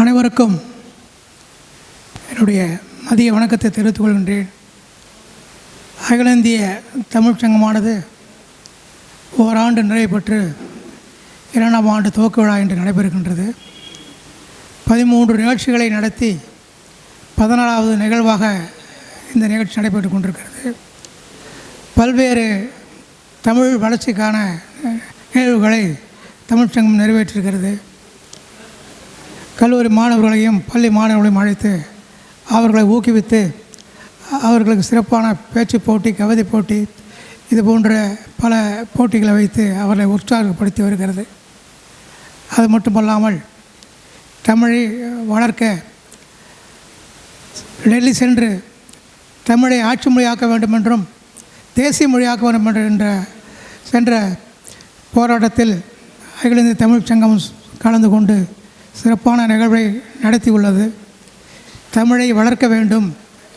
அனைவருக்கும் என்னுடைய மதிய வணக்கத்தை தெரிவித்துக் கொள்கின்றேன். அகில இந்திய தமிழ்ச் சங்கமானது ஓராண்டு நிறைவு பெற்று இரண்டாம் ஆண்டு துவக்க விழா என்று நடைபெறுகின்றது. பதிமூன்று நிகழ்ச்சிகளை நடத்தி பதினாலாவது நிகழ்வாக இந்த நிகழ்ச்சி நடைபெற்று கொண்டிருக்கிறது. பல்வேறு தமிழ் வளர்ச்சிக்கான நிகழ்வுகளை தமிழ்ச்சங்கம் நிறைவேற்றிருக்கிறது கல்லூரி மாணவர்களையும் பள்ளி மாணவர்களையும் அழைத்து அவர்களை ஊக்குவித்து அவர்களுக்கு சிறப்பான பேச்சு போட்டி கவிதை போட்டி இது போன்ற பல போட்டிகளை வைத்து அவர்களை உற்சாகப்படுத்தி வருகிறது. அது மட்டுமல்லாமல் தமிழை வளர்க்க டெல்லி சென்று தமிழை ஆட்சி மொழியாக்க வேண்டும் என்றும் தேசிய மொழியாக்க வேண்டும் என்று என்ற சென்ற போராட்டத்தில் அகில இந்திய தமிழ் சங்கம் கலந்து கொண்டு சிறப்பான நிகழ்வை நடத்தியுள்ளது. தமிழை வளர்க்க வேண்டும்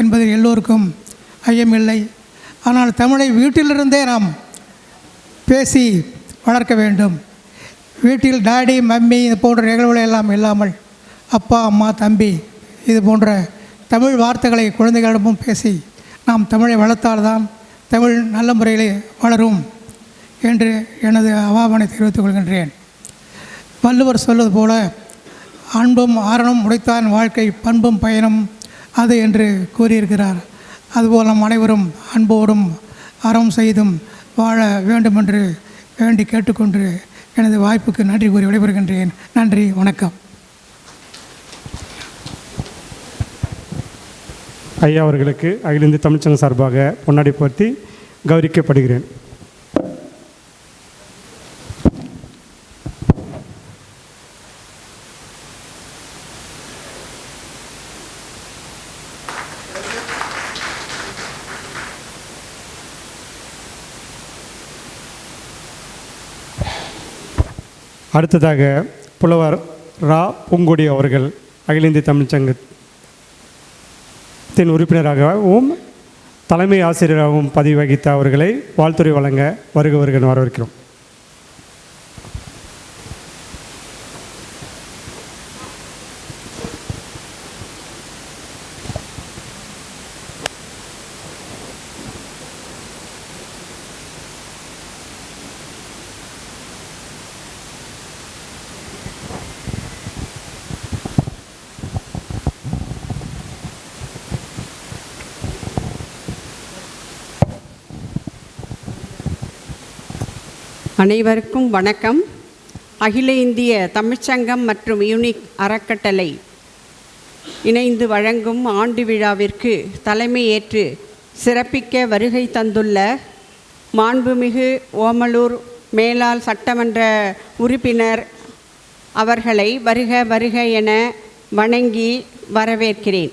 என்பதில் எல்லோருக்கும் ஐயமில்லை ஆனால் தமிழை வீட்டிலிருந்தே நாம் பேசி வளர்க்க வேண்டும். வீட்டில் டாடி மம்மி இது போன்ற நிகழ்வுகள் எல்லாம் இல்லாமல் அப்பா அம்மா தம்பி இது போன்ற தமிழ் வார்த்தைகளை குழந்தைகளிடமும் பேசி நாம் தமிழை வளர்த்தால்தான் தமிழ் நல்ல முறையிலே வளரும் என்று எனது அவாபனை தெரிவித்துக் கொள்கின்றேன். வள்ளுவர் சொல்வது போல அன்பும் ஆரணம் உடைத்தான் வாழ்க்கை பண்பும் பயனும் அது என்று கூறியிருக்கிறார். அதுபோல் நம் அனைவரும் அன்போடும் அறம் செய்தும் வாழ வேண்டும் என்று வேண்டி கேட்டுக்கொண்டு எனது வாய்ப்புக்கு நன்றி கூறி விடைபெறுகின்றேன். நன்றி வணக்கம். ஐயா அவர்களுக்கு அகில இந்திய தமிழ்ச்சங்க சார்பாக பொன்னாடி போர்த்தி கௌரிக்கப்படுகிறேன் அடுத்ததாக புலவர் ரா பூங்கொடி அவர்கள் அகில இந்திய தமிழ்ச்சங்கத்தின் உறுப்பினராகவும் தலைமை ஆசிரியராகவும் பதிவு வகித்த அவர்களை வாழ்த்துறை வழங்க வருக வருக வரவேற்கிறோம். அனைவருக்கும் வணக்கம். அகில இந்திய தமிழ்ச்சங்கம் மற்றும் யூனிக் அறக்கட்டளை இணைந்து வழங்கும் ஆண்டு விழாவிற்கு தலைமை ஏற்று சிறப்பிக்க வருகை தந்துள்ள மாண்புமிகு ஓமலூர் மேலாள் சட்டமன்ற உறுப்பினர் அவர்களை வருக வருக என வணங்கி வரவேற்கிறேன்.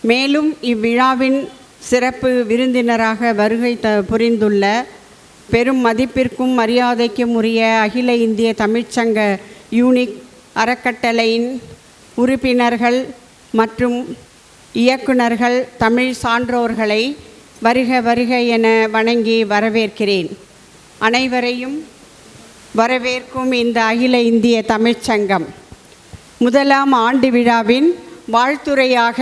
மேலும் இவ்விழாவின் சிறப்பு விருந்தினராக வருகை த புரிந்துள்ள பெரும் மதிப்பிற்கும் மரியாதைக்கும் உரிய அகில இந்திய தமிழ்ச்சங்க யூனிக் அறக்கட்டளையின் உறுப்பினர்கள் மற்றும் இயக்குனர்கள் தமிழ் சான்றோர்களை வருக வருக என வணங்கி வரவேற்கிறேன். அனைவரையும் வரவேற்கும் இந்த அகில இந்திய தமிழ்ச்சங்கம். முதலாம் ஆண்டு விழாவின் வாழ்த்துரையாக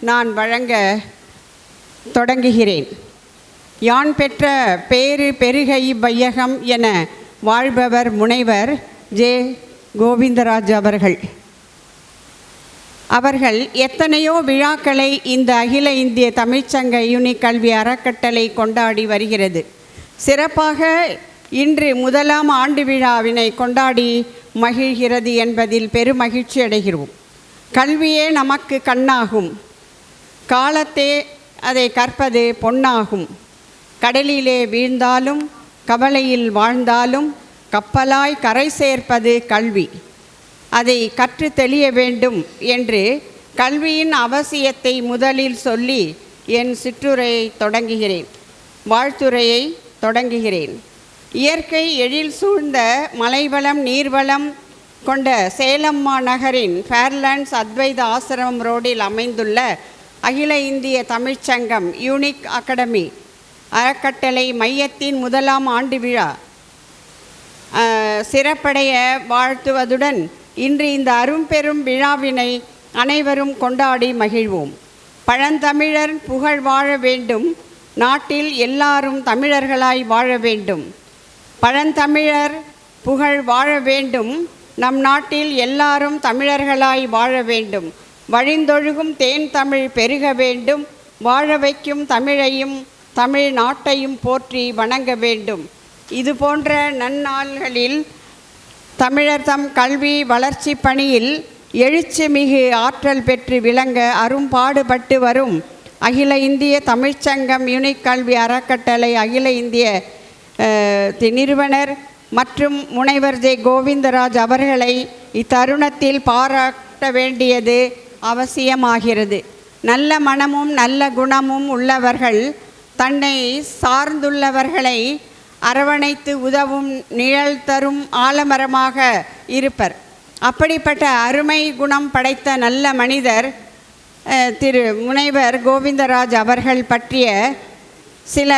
நான் வழங்க தொடங்குகிறேன். யான் பெற்ற பேரு பெருகை வையகம் என வாழ்பவர் முனைவர் ஜே. கோவிந்தராஜ் அவர்கள். அவர்கள் எத்தனையோ விழாக்களை இந்த அகில இந்திய தமிழ்ச்சங்க யூனிக் கல்வி அறக்கட்டளை கொண்டாடி வருகிறது. சிறப்பாக இன்று முதலாம் ஆண்டு விழாவினை கொண்டாடி மகிழ்கிறது என்பதில் பெருமகிழ்ச்சி அடைகிறோம். கல்வியே நமக்கு கண்ணாகும். காலத்தே அதை கற்பது பொன்னாகும். கடலிலே வீழ்ந்தாலும் கவலையில் வாழ்ந்தாலும் கப்பலாய் கரை சேர்ப்பது கல்வி. அதை கற்று தெளிய வேண்டும் என்று கல்வியின் அவசியத்தை முதலில் சொல்லி என் சிற்றுரையை தொடங்குகிறேன். வாழ்த்துறையை தொடங்குகிறேன். இயற்கை எழில் சூழ்ந்த மலைவளம் நீர்வளம் கொண்ட சேலம் மாநகரின் ஃபேர்லாண்ட்ஸ் அத்வைத ஆசிரமம் ரோடில் அமைந்துள்ள அகில இந்திய தமிழ்ச்சங்கம் யூனிக் அகாடமி அறக்கட்டளை மையத்தின் முதலாம் ஆண்டு விழா. சிறப்படைய வாழ்த்துவதுடன் இன்று இந்த அரும்பெரும் விழாவினை அனைவரும் கொண்டாடி மகிழ்வோம். பழந்தமிழர் புகழ் வாழ வேண்டும். நாட்டில் எல்லாரும் தமிழர்களாய் வாழ வேண்டும். பழந்தமிழர் புகழ் வாழ வேண்டும். நம் நாட்டில் எல்லாரும் தமிழர்களாய் வாழ வேண்டும். வழிந்தொழுகும் தேன் தமிழ் பெருக வேண்டும். வாழ வைக்கும் தமிழையும் தமிழ் நாட்டையும் போற்றி வணங்க வேண்டும். இது போன்ற நன்னாள்களில் தமிழர் தம் கல்வி வளர்ச்சி பணியில் எழுச்சிமிகு ஆற்றல் பெற்று விளங்க அரும்பாடுபட்டு வரும். அகில இந்திய தமிழ்ச்சங்கம் யுனிக் கல்வி அறக்கட்டளை அகில இந்திய நிறுவனர் மற்றும் முனைவர் ஜெய் கோவிந்தராஜ் அவர்களை இத்தருணத்தில் பாராட்ட வேண்டியது அவசியமாகிறது. நல்ல மனமும் நல்ல குணமும் உள்ளவர்கள் தன்னை சார்ந்துள்ளவர்களை அரவணைத்து உதவும் நிழல் தரும் ஆலமரமாக இருப்பர். அப்படிப்பட்ட அருமை குணம் படைத்த நல்ல மனிதர் திரு முனைவர் கோவிந்தராஜ் அவர்கள் பற்றிய சில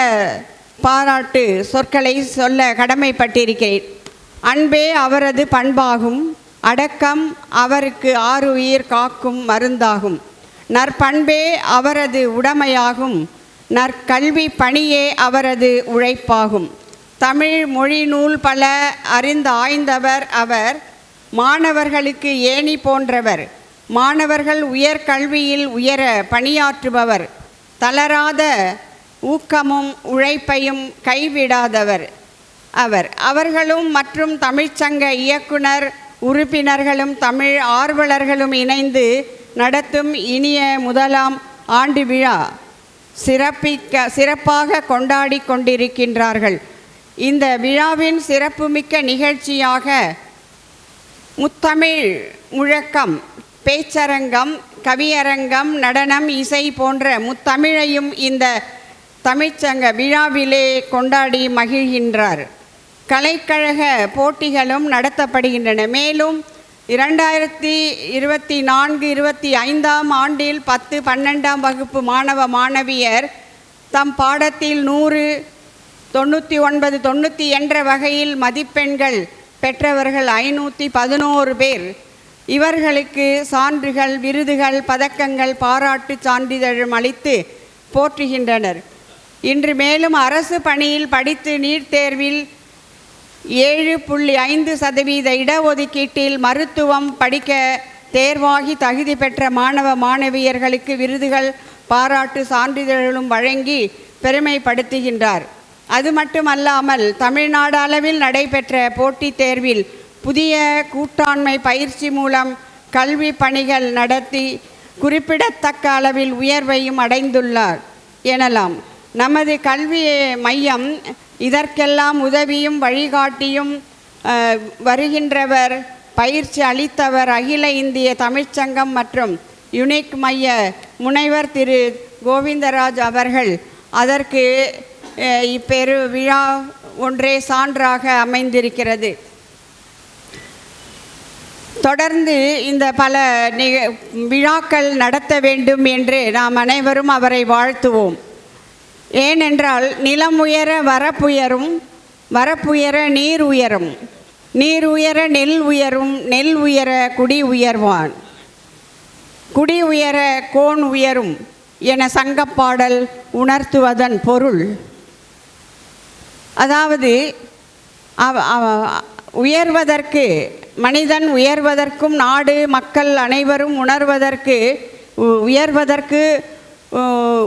பாராட்டு சொற்களை சொல்ல கடமைப்பட்டிருக்கிறேன். அன்பே அவரது பண்பாகும் அடக்கம் அவருக்கு ஆறு உயிர் காக்கும் மருந்தாகும். நற்பண்பே அவரது உடைமையாகும் நற்கல்வி பணியே அவரது உழைப்பாகும். தமிழ் மொழி நூல் பல அறிந்து ஆய்ந்தவர் அவர் மாணவர்களுக்கு ஏணி போன்றவர் மாணவர்கள் உயர் கல்வியில் உயர பணியாற்றுபவர் தளராத ஊக்கமும் உழைப்பையும் கைவிடாதவர். அவர் அவர்களும் மற்றும் தமிழ்ச்சங்க இயக்குனர் உறுப்பினர்களும் தமிழ் ஆர்வலர்களும் இணைந்து நடத்தும் இனிய முதலாம் ஆண்டு விழா. சிறப்பிக்க சிறப்பாக கொண்டாடி கொண்டிருக்கின்றார்கள். இந்த விழாவின் சிறப்புமிக்க நிகழ்ச்சியாக முத்தமிழ் முழக்கம் பேச்சரங்கம் கவியரங்கம் நடனம் இசை போன்ற முத்தமிழையும் இந்த தமிழ்ச்சங்க விழாவிலே கொண்டாடி மகிழ்கின்றார். கலைக்கழக போட்டிகளும் நடத்தப்படுகின்றன. மேலும் இரண்டாயிரத்தி இருபத்தி நான்கு இருபத்தி ஐந்தாம் ஆண்டில் பத்து பன்னெண்டாம் வகுப்பு மாணவ மாணவியர் தம் பாடத்தில் நூறு தொண்ணூற்றி ஒன்பது தொண்ணூற்றி என்ற வகையில் மதிப்பெண்கள் பெற்றவர்கள் ஐநூற்றி பதினோரு பேர். இவர்களுக்கு சான்றுகள் விருதுகள் பதக்கங்கள் பாராட்டு சான்றிதழும் அளித்து போற்றுகின்றனர். இன்று மேலும் அரசு பணியில் படித்து நீட் தேர்வில் ஏழு புள்ளி ஐந்து சதவீத இடஒதுக்கீட்டில் மருத்துவம் படிக்க தேர்வாகி தகுதி பெற்ற மாணவ மாணவியர்களுக்கு விருதுகள் பாராட்டு சான்றிதழ்களும் வழங்கி பெருமைப்படுத்துகின்றார். அது மட்டுமல்லாமல் தமிழ்நாடு அளவில் நடைபெற்ற போட்டித் தேர்வில் புதிய கூட்டாண்மை பயிற்சி மூலம் கல்வி பணிகள் நடத்தி குறிப்பிடத்தக்க அளவில் உயர்வையும் அடைந்துள்ளார் எனலாம். நமது கல்வி மையம் இதற்கெல்லாம் உதவியும் வழிகாட்டியும் வருகின்றவர் பயிற்சி அளித்தவர் அகில இந்திய தமிழ்ச்சங்கம் மற்றும் யுனிக் மைய முனைவர் திரு கோவிந்தராஜ் அவர்கள். அதற்கு இப்பெரு விழா ஒன்றே சான்றாக அமைந்திருக்கிறது. தொடர்ந்து இந்த பல நிக விழாக்கள் நடத்த வேண்டும் என்று நாம் அனைவரும் அவரை வாழ்த்துவோம். ஏனென்றால் நிலம் உயர வரப்புயரும் வரப்புயர நீர் உயரும். நீர் உயர நெல் உயரும் நெல் உயர குடி உயர்வான். குடி உயர கோன் உயரும் என சங்கப்பாடல் உணர்த்துவதன் பொருள். அதாவது அவ- அவ- உயர்வதற்கு மனிதன் உயர்வதற்கும் நாடு மக்கள் அனைவரும் உணர்வதற்கு உ- உயர்வதற்கு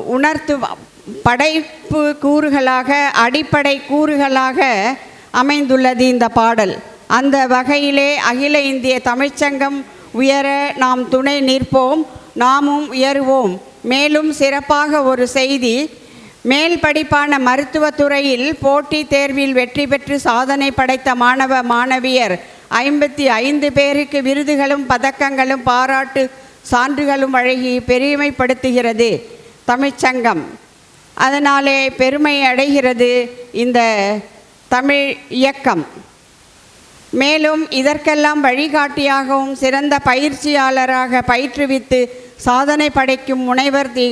உணர்த்து படைப்பு கூறுகளாக அடிப்படை கூறுகளாக அமைந்துள்ளது இந்த பாடல். அந்த வகையிலே அகில இந்திய தமிழ்ச்சங்கம் உயர நாம் துணை நிற்போம் நாமும் உயருவோம். மேலும் சிறப்பாக ஒரு செய்தி மேல் படிப்பான மருத்துவத்துறையில் போட்டித் தேர்வில் வெற்றி பெற்று சாதனை படைத்த மாணவ மாணவியர் ஐம்பத்தி ஐந்து பேருக்கு விருதுகளும் பதக்கங்களும் பாராட்டு சான்றுகளும் வழங்கி பெருமைப்படுத்துகிறது தமிழ்ச்சங்கம். அதனாலே பெருமை அடைகிறது இந்த தமிழ் இயக்கம். மேலும் இதற்கெல்லாம் வழிகாட்டியாகவும் சிறந்த பயிற்சியாளராக பயிற்றுவித்து சாதனை படைக்கும் முனைவர் தி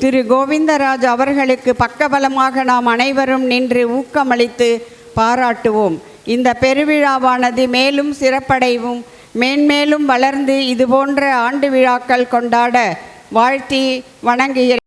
திரு கோவிந்தராஜ் அவர்களுக்கு பக்கபலமாக நாம் அனைவரும் நின்று ஊக்கமளித்து பாராட்டுவோம். இந்த பெருவிழாவானது மேலும் சிறப்படைவும் மேன்மேலும் வளர்ந்து இதுபோன்ற ஆண்டு விழாக்கள் கொண்டாட வாழ்த்தி வணங்குகிறேன்.